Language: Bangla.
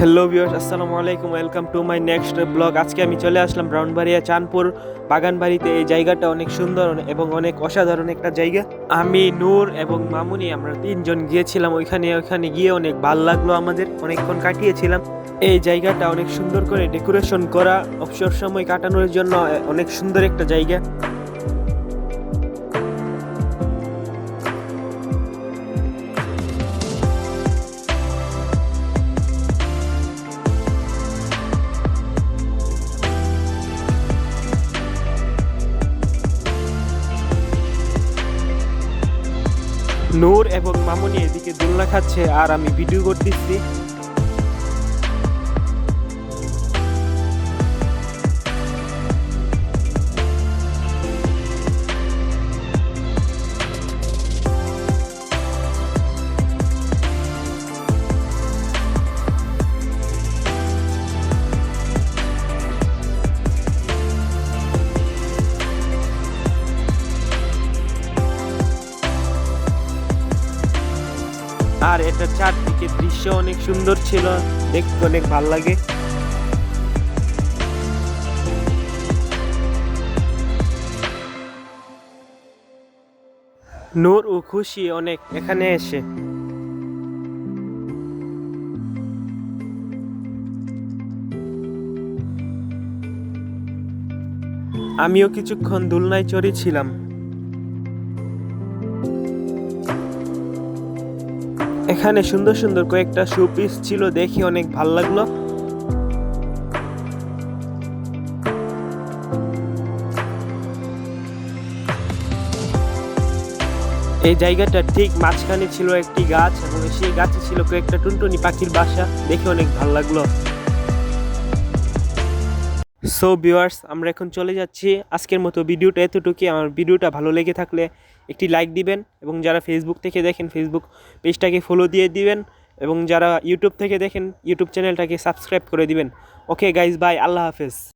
হ্যালো ভিউয়ার্স আসসালামু আলাইকুম welcome to my next blog আজকে আমি চলে আসলাম ব্রাউনবাড়িয়া চাঁদপুর বাগানবাড়িতে। এই জায়গাটা অনেক সুন্দর এবং অনেক অসাধারণ একটা জায়গা। আমি, নূর এবং মামুনি আমরা তিনজন গিয়েছিলাম ওইখানে ওইখানে গিয়ে অনেক ভালো লাগল আমাদের। অনেকক্ষণ কাটিয়েছিলাম। এই জায়গাটা অনেক সুন্দর করে ডেকোরেশন করা, অবসর সময় কাটানোর জন্য অনেক সুন্দর একটা জায়গা। নূর এবং মামুনি এদিকে দোলনা খাচ্ছে আর আমি ভিডিও করতেছি। আর এটা চারদিকে দৃশ্য অনেক সুন্দর ছিল। দেখতে অনেক ভালো লাগে। নূর ও খুশি অনেক এখানে এসে। আমিও কিছুক্ষণ দোলনায় চড়েছিলাম। এখানে সুন্দর সুন্দর কয়েকটা শো পিস ছিল, দেখে অনেক ভালো লাগল। এই জায়গাটা ঠিক মাঝখানে ছিল একটি গাছ এবং সেই গাছে ছিল কয়েকটা টুনটুনি পাখির বাসা, দেখে অনেক ভালো লাগল। সো ভিউয়ার্স আমরা এখন চলে যাচ্ছি। আজকের মতো ভিডিওটা এতটুকুই। আমার ভিডিওটা ভালো লেগে থাকলে একটি লাইক দিবেন এবং যারা ফেসবুক থেকে দেখেন ফেসবুক পেজটাকে ফলো দিয়ে দিবেন এবং যারা ইউটিউব থেকে দেখেন ইউটিউব চ্যানেলটাকে সাবস্ক্রাইব করে দিবেন। ওকে গাইজ বাই আল্লাহ হাফেজ।